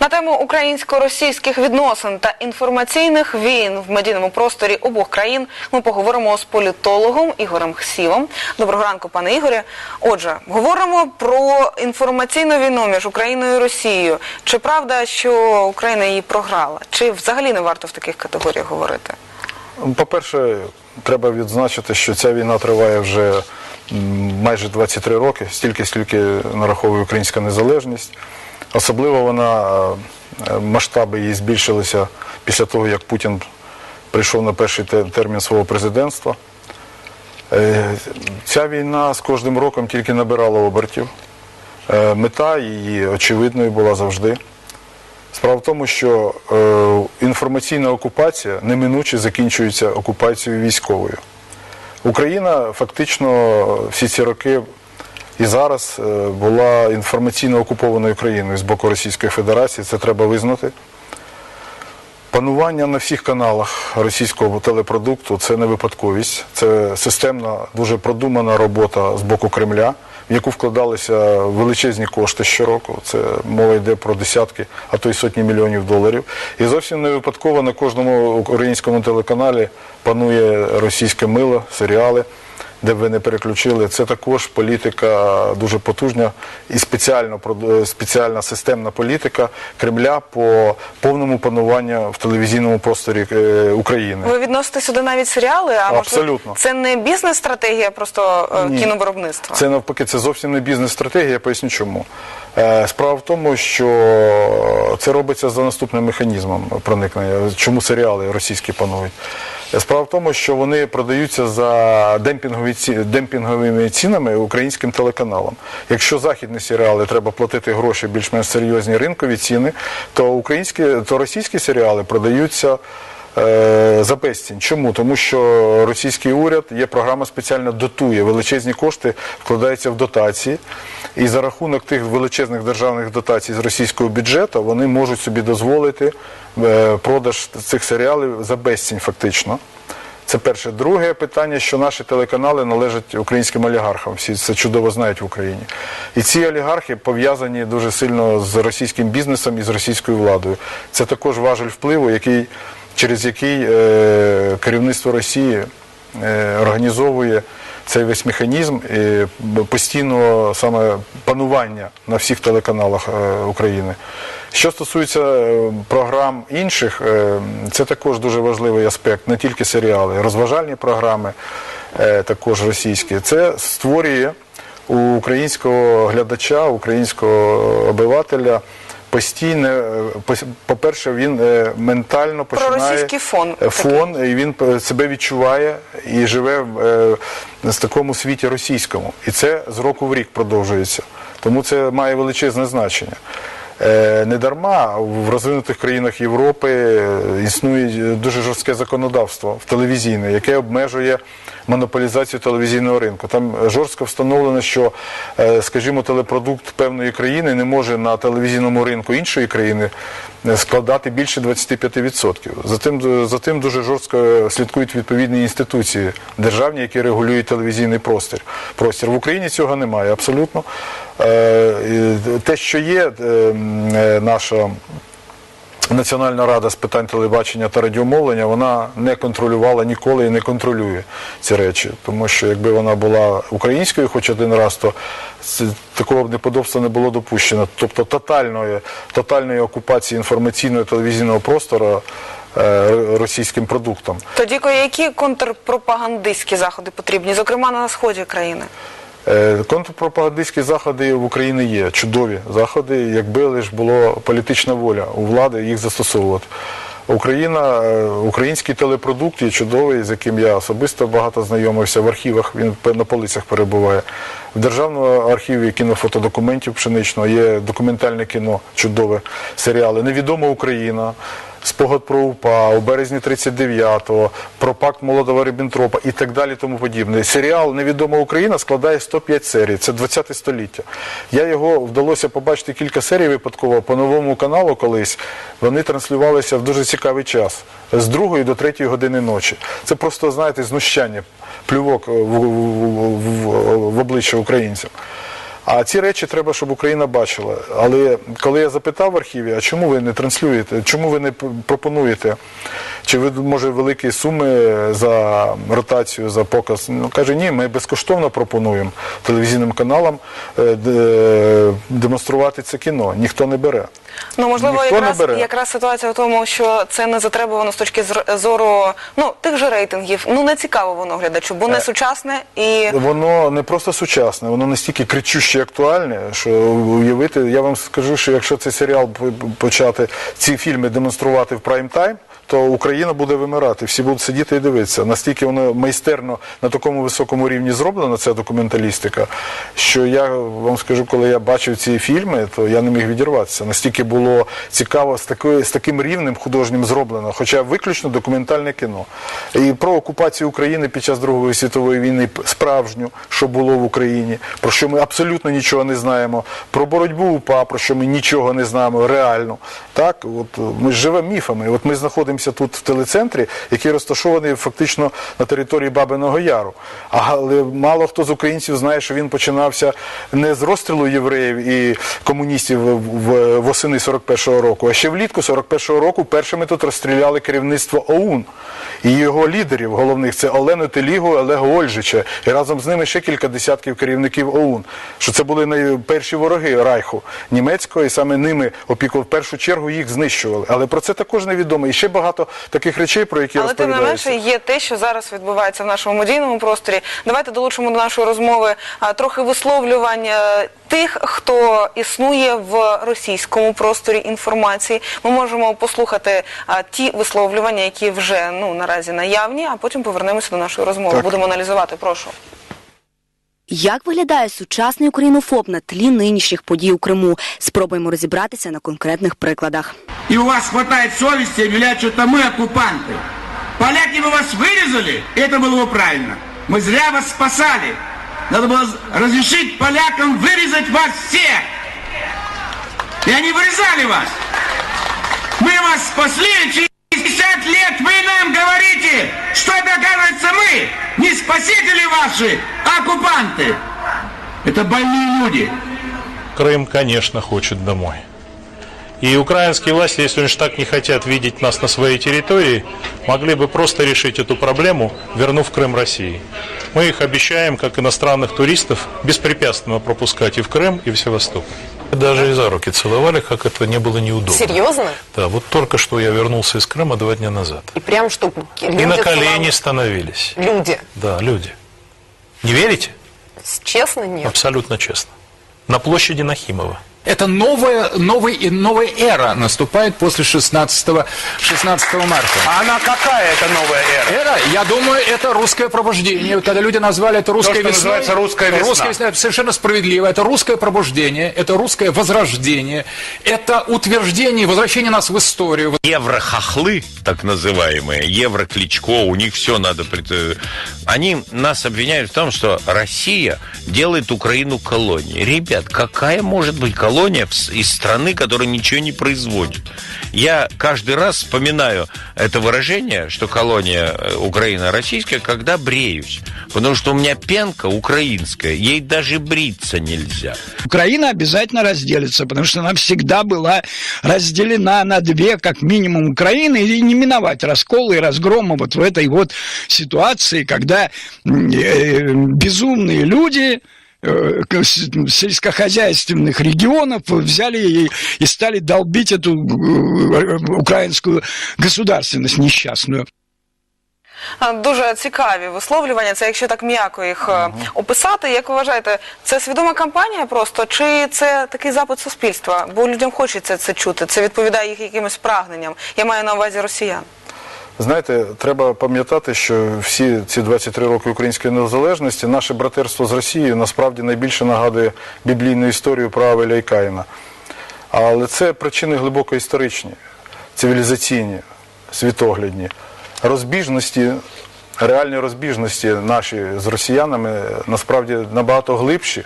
На тему українсько-російських відносин та інформаційних війн в медійному просторі обох країн ми поговоримо з політологом Ігорем Хсівом. Доброго ранку, пане Ігорі. Отже, говоримо про інформаційну війну між Україною і Росією. Чи правда, що Україна її програла? Чи взагалі не варто в таких категоріях говорити? По-перше, треба відзначити, що ця війна триває вже майже 23 роки, стільки, скільки нараховує українська незалежність. Особливо вона е, масштаби її збільшилися після того, як Путін прийшов на перший термін свого президентства. Е, Ця війна з кожним роком тільки набирала обертів. Е, Мета її очевидною була завжди. Справа в тому, що е, інформаційна окупація неминуче закінчується окупацією військовою. Україна фактично всі ці роки і зараз е, була інформаційно окупованою країною з боку Російської Федерації, це треба визнати. Панування на всіх каналах російського телепродукту це не випадковість, це системна, дуже продумана робота з боку Кремля, в яку вкладалися величезні кошти щороку. Це мова йде про десятки, а то й сотні мільйонів доларів. І зовсім не випадково на кожному українському телеканалі панує російське мило, серіали. Де б ви не переключили, це також політика дуже потужна і спеціально спеціальна системна політика Кремля по повному пануванню в телевізійному просторі е, України. Ви відносите сюди навіть серіали? А Абсолютно. можливо, це не бізнес-стратегія просто е, Ні. кіновиробництва? Це навпаки, це зовсім не бізнес-стратегія, я поясню чому. Е, Справа в тому, що це робиться за наступним механізмом проникнення. Чому серіали російські панують? Справа в тому, що вони продаються за демпінгові ці- демпінговими цінами українським телеканалам. Якщо західні серіали треба платити гроші більш-менш серйозні ринкові ціни, то українські, то російські серіали продаються. Е, За безцінь. Чому? Тому що російський уряд є програма спеціально дотує величезні кошти, вкладаються в дотації, і за рахунок тих величезних державних дотацій з російського бюджету вони можуть собі дозволити е, продаж цих серіалів за безцінь, фактично. Це перше. Друге питання, що наші телеканали належать українським олігархам. Всі це чудово знають в Україні. І ці олігархи пов'язані дуже сильно з російським бізнесом і з російською владою. Це також важель впливу, який, через який е, керівництво Росії е, організовує цей весь механізм постійного саме панування на всіх телеканалах е, України. Що стосується програм інших, це також дуже важливий аспект, не тільки серіали, розважальні програми, також російські. Це створює у українського глядача, українського обивателя постійне, е, по-перше, він е, ментально починає фон е, фон, і він себе відчуває і живе в такому світі російському. І це з року в рік продовжується. Тому це має величезне значення. Е, Не дарма в розвинутих країнах Європи е, існує дуже жорстке законодавство в телевізійне, яке обмежує монополізацію телевізійного ринку. Там жорстко встановлено, що, е, скажімо, телепродукт певної країни не може на телевізійному ринку іншої країни е, складати більше 25%. Затим, затим дуже жорстко слідкують відповідні інституції державні, які регулюють телевізійний простір. простір. В Україні цього немає абсолютно. Е, Те, що є, е, е, наша Національна рада з питань телебачення та радіомовлення вона не контролювала ніколи і не контролює ці речі. Тому що якби вона була українською хоч один раз, то такого б неподобства не було допущено. Тобто тотальної, тотальної окупації інформаційного телевізійного простору російським продуктом. Тоді які контрпропагандистські заходи потрібні, зокрема на сході країни? Е, Контрпропагандистські заходи в Україні є, чудові заходи, якби лише була політична воля у влади їх застосовувати. Україна, е, український телепродукт є чудовий, з яким я особисто багато знайомився в архівах, він на полицях перебуває. В Державному архіві кінофотодокументів пшеничного є документальне кіно, чудове серіали. Невідома Україна. Спогад про УПА, у березні 39-го, про пакт молодого Ріббентропа і так далі тому подібне. Серіал Невідома Україна складає 105 серій, це 20 століття. Я його вдалося побачити кілька серій випадково по новому каналу колись. Вони транслювалися в дуже цікавий час з 2 до 3 години ночі. Це просто, знаєте, знущання, плювок в, в, обличчя українцям. А ці речі треба, щоб Україна бачила. Але коли я запитав в архіві, а чому ви не транслюєте, чому ви не пропонуєте, чи ви може великі суми за ротацію, за показ? Ну каже, ні, ми безкоштовно пропонуємо телевізійним каналам е, демонструвати це кіно. Ніхто не бере. Ну можливо, Ніхто якраз бере. якраз ситуація в тому, що це не затребувано з точки зору ну тих же рейтингів. Ну не цікаво воно глядачу, бо Е. не сучасне і Воно не просто сучасне, воно настільки кричуще актуальне, що уявити, я вам скажу, що якщо цей серіал почати ці фільми демонструвати в прайм-тайм, то Україна буде вимирати, всі будуть сидіти і дивитися. Настільки воно майстерно на такому високому рівні зроблена ця документалістика, що я вам скажу, коли я бачив ці фільми, то я не міг відірватися. Настільки було цікаво з такою з таким рівнем художнім зроблено, хоча виключно документальне кіно. І про окупацію України під час Другої світової війни справжню, що було в Україні, про що ми абсолютно нічого не знаємо, про боротьбу УПА, про що ми нічого не знаємо реально. Так, от ми живемо міфами. От ми знаходимося тут в телецентрі, який розташований фактично на території Бабиного Яру. Але мало хто з українців знає, що він починався не з розстрілу євреїв і комуністів восени 41-го року, а ще влітку 41-го року першими тут розстріляли керівництво ОУН і його лідерів головних це Олену Телігу, Олега Ольжича, і разом з ними ще кілька десятків керівників ОУН. Що це були найперші вороги Райху німецького, і саме ними опікував в першу чергу їх знищували. Але про це також невідомо. І ще багато таких речей, про які Але тим не менше є те, що зараз відбувається в нашому медійному просторі. Давайте долучимо до нашої розмови а, трохи висловлювань тих, хто існує в російському просторі інформації. Ми можемо послухати а, ті висловлювання, які вже ну наразі наявні, а потім повернемося до нашої розмови. Так. Будемо аналізувати. Прошу. Як виглядає сучасний українофоб на тлі нинішніх подій у Криму? Спробуємо розібратися на конкретних прикладах. И у вас хватает совести объявлять, что это мы оккупанты. Поляки бы вас вырезали, это было бы правильно. Мы зря вас спасали. Надо было разрешить полякам вырезать вас всех. И они вырезали вас. Мы вас спасли, через 50 лет вы нам говорите, что это, оказывается, мы, не спасители ваши, а оккупанты. Это больные люди. Крым, конечно, хочет домой. И украинские власти, если уж так не хотят видеть нас на своей территории, могли бы просто решить эту проблему, вернув Крым России. Мы их обещаем, как иностранных туристов, беспрепятственно пропускать и в Крым, и в Севастополь. Даже и за руки целовали, как это не было неудобно. Серьезно? Да, вот только что я вернулся из Крыма два дня назад. И прям люди И на колени целовали. становились. Люди. Да, люди. Не верите? Честно, нет. Абсолютно честно. На площади Нахимова. Это новая, новый, и новая эра наступает после 16, 16 марта. А она какая это новая эра? Эра, я думаю, это русское пробуждение. Когда люди назвали это русской что весной. называется русская весна. Русская весна, это совершенно справедливо. Это русское пробуждение, это русское возрождение, это утверждение, возвращение нас в историю. еврохохлы, так называемые, еврокличко, у них все надо... пред- Они нас обвиняют в том, что Россия делает Украину колонией. Ребят, какая может быть колония с- из страны, которая ничего не производит? Я каждый раз вспоминаю это выражение, что колония э, Украина российская, когда бреюсь. Потому что у меня пенка украинская, ей даже бриться нельзя. Украина обязательно разделится, потому что она всегда была разделена на две, как минимум, Украины, и не миновать раскола и разгрома вот в этой вот ситуации, когда м, э, безумные люди э, сельскохозяйственных регионов взяли и, и стали долбить эту э, украинскую государственность несчастную. А, Дуже цікаві висловлювання. Це якщо так м'яко їх е, описати. Як ви вважаєте, це свідома кампанія просто чи це такий запит суспільства? Бо людям хочеться це чути. Це відповідає їх якимось прагненням. Я маю на увазі росіян. Знаєте, треба пам'ятати, що всі ці 23 роки української незалежності наше братерство з Росією насправді найбільше нагадує біблійну історію про Авеля і Каїна. Але це причини глибоко історичні, цивілізаційні, світоглядні. Розбіжності, реальні розбіжності наші з росіянами насправді набагато глибші.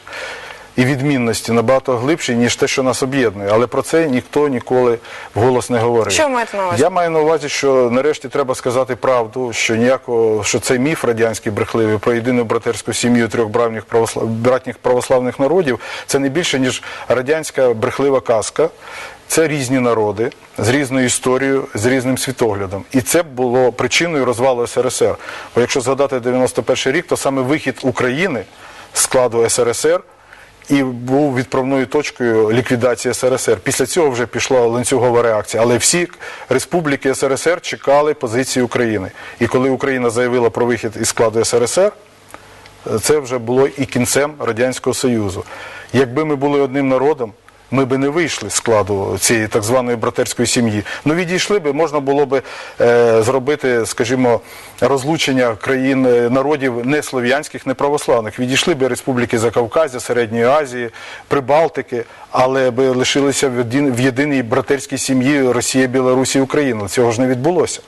І відмінності набагато глибші, ніж те, що нас об'єднує. Але про це ніхто ніколи вголос не говорив. Що ви маєте на увазі? Я маю на увазі, що нарешті треба сказати правду, що ніякого, що цей міф радянський брехливий про єдину братерську сім'ю трьох братніх православ... братніх православних народів це не більше, ніж радянська брехлива казка. Це різні народи з різною історією, з різним світоглядом. І це було причиною розвалу СРСР. Бо якщо згадати 91 рік, то саме вихід України з складу СРСР і був відправною точкою ліквідації СРСР. Після цього вже пішла ланцюгова реакція. Але всі республіки СРСР чекали позиції України. І коли Україна заявила про вихід із складу СРСР, це вже було і кінцем Радянського Союзу. Якби ми були одним народом, ми би не вийшли з складу цієї так званої братерської сім'ї. Ну відійшли би, можна було би е, зробити, скажімо, розлучення країн е, народів не слов'янських, не православних. Відійшли би республіки Закавказя, Середньої Азії, Прибалтики, але би лишилися в, один- в єдиній братерській сім'ї Росія, Білорусі і Україна. Цього ж не відбулося.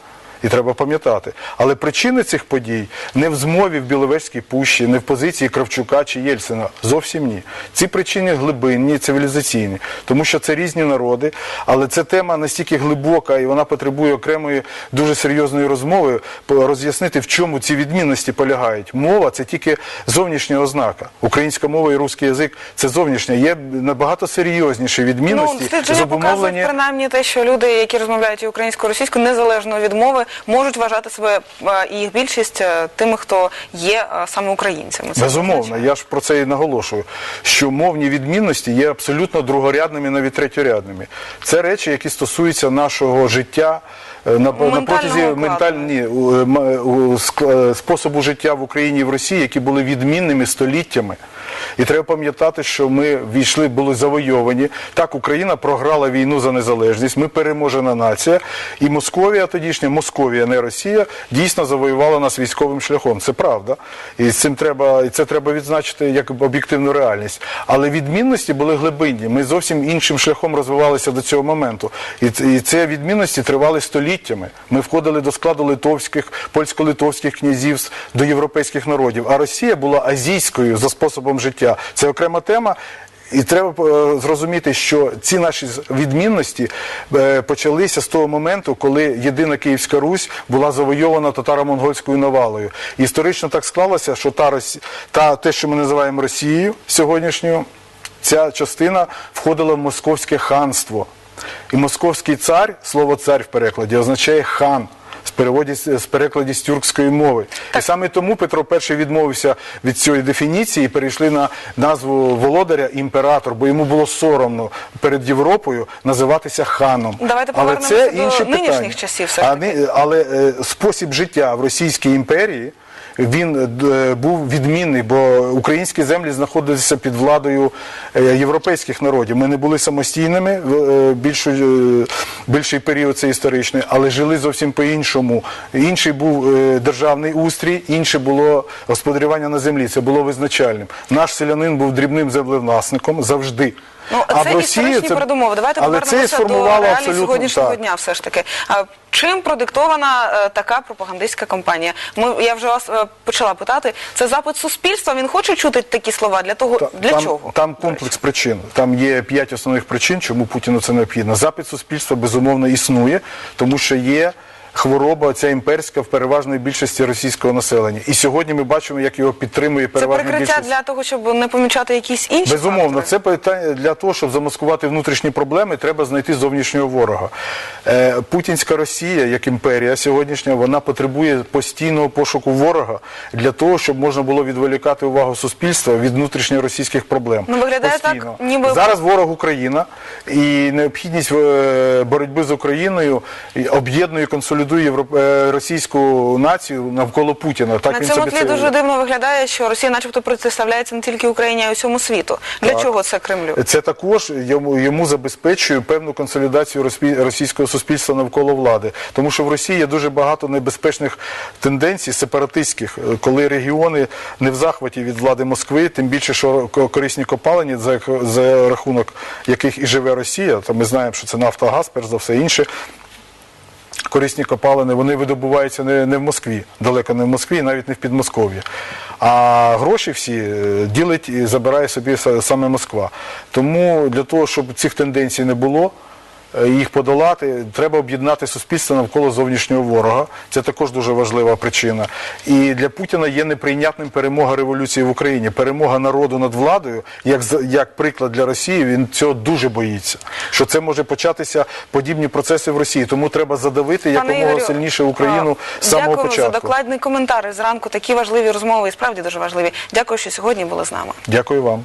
І треба пам'ятати. Але причини цих подій не в змові в Біловежській пущі, не в позиції Кравчука чи Єльцина. Зовсім ні. Ці причини глибинні, цивілізаційні, тому що це різні народи, але це тема настільки глибока і вона потребує окремої дуже серйозної розмови роз'яснити, в чому ці відмінності полягають. Мова це тільки зовнішня ознака. Українська мова і русський язик це зовнішня. Є набагато серйозніші Ну, відмінності, дослідження показують принаймні те, що люди, які розмовляють і українською, і російською, незалежно від мови, можуть вважати себе і їх більшість е, тими, хто є е, саме українцями. Це Безумовно, я ж про це і наголошую, що мовні відмінності є абсолютно другорядними, навіть третьорядними. Це речі, які стосуються нашого життя. е, На, на протязі ментальні способу життя в Україні і в Росії, які були відмінними століттями. І треба пам'ятати, що ми війшли, були завойовані. Так, Україна програла війну за незалежність. Ми переможена нація. І Московія тодішня, Московія, не Росія, дійсно завоювала нас військовим шляхом. Це правда. І цим треба, це треба відзначити як об'єктивну реальність. Але відмінності були глибинні. Ми зовсім іншим шляхом розвивалися до цього моменту. І, і ці відмінності тривали століттями. Ми входили до складу литовських, польсько-литовських князівств, до європейських народів. А Росія була азійською за способом життя. Це окрема тема. І треба е, зрозуміти, що ці наші відмінності е, почалися з того моменту, коли єдина Київська Русь була завойована татаро-монгольською навалою. Історично так склалося, що та, та те, що ми називаємо Росією сьогоднішньою, ця частина входила в московське ханство. І московський цар, слово цар в перекладі, означає хан. З переводі з перекладі з тюркської мови, і саме тому Петро І відмовився від цієї дефініції і перейшли на назву володаря імператор, бо йому було соромно перед Європою називатися ханом. Давайте повернемося до інші нинішніх питання. часів все А але е, спосіб життя в Російській імперії. Він е, був відмінний, бо українські землі знаходилися під владою е, європейських народів. Ми не були самостійними в е, е, більший період це історичний, але жили зовсім по-іншому. Інший був е, державний устрій, інше було господарювання на землі. Це було визначальним. Наш селянин був дрібним землевласником завжди. Ну, це історичні передумови. Давайте це повернемося до реалій сьогоднішнього так. дня. Все ж таки, а чим продиктована е, така пропагандистська кампанія? Ми я вже вас е, почала питати. Це запит суспільства. Він хоче чути такі слова для того, Та- для там, чого? Там комплекс причин. Там є п'ять основних причин, чому Путіну це необхідно. Запит суспільства безумовно існує, тому що є. Хвороба ця імперська в переважної більшості російського населення. І сьогодні ми бачимо, як його підтримує Це прикриття більшість. для того, щоб не помічати якісь інші Безумовно, фактори? це питання для того, щоб замаскувати внутрішні проблеми, треба знайти зовнішнього ворога. Е, Путінська Росія, як імперія сьогоднішня, вона потребує постійного пошуку ворога для того, щоб можна було відволікати увагу суспільства від внутрішньоросійських проблем. Ну, виглядає так, ніби- зараз ворог Україна і необхідність е, боротьби з Україною об'єднує, консолідує європ... е, російську націю навколо Путіна. Так На він цьому тлі це дуже дивно виглядає, що Росія, начебто, протиставляється не тільки Україні, а й усьому світу. Для Так. чого це Кремлю? Це також йому, йому забезпечує певну консолідацію розпі- російського суспільства навколо влади. Тому що в Росії є дуже багато небезпечних тенденцій сепаратистських, е, коли регіони не в захваті від влади Москви, тим більше, що корисні копалені, за, за рахунок яких і живе Росія, то ми знаємо, що це Нафтогаз, перш за все інше. Корисні копалини, вони видобуваються не, не в Москві, далеко не в Москві, навіть не в Підмосков'ї. А гроші всі е, ділить і забирає собі саме Москва. Тому для того, щоб цих тенденцій не було, їх подолати, треба об'єднати суспільство навколо зовнішнього ворога. Це також дуже важлива причина. І для Путіна є неприйнятним перемога революції в Україні. Перемога народу над владою, як, як приклад для Росії, він цього дуже боїться. Що це може початися подібні процеси в Росії. Тому треба задавити якомога Ігорю, сильніше Україну з самого Дякую початку. за докладний коментар. Зранку такі важливі розмови і справді дуже важливі. Дякую, що сьогодні були з нами. Дякую вам.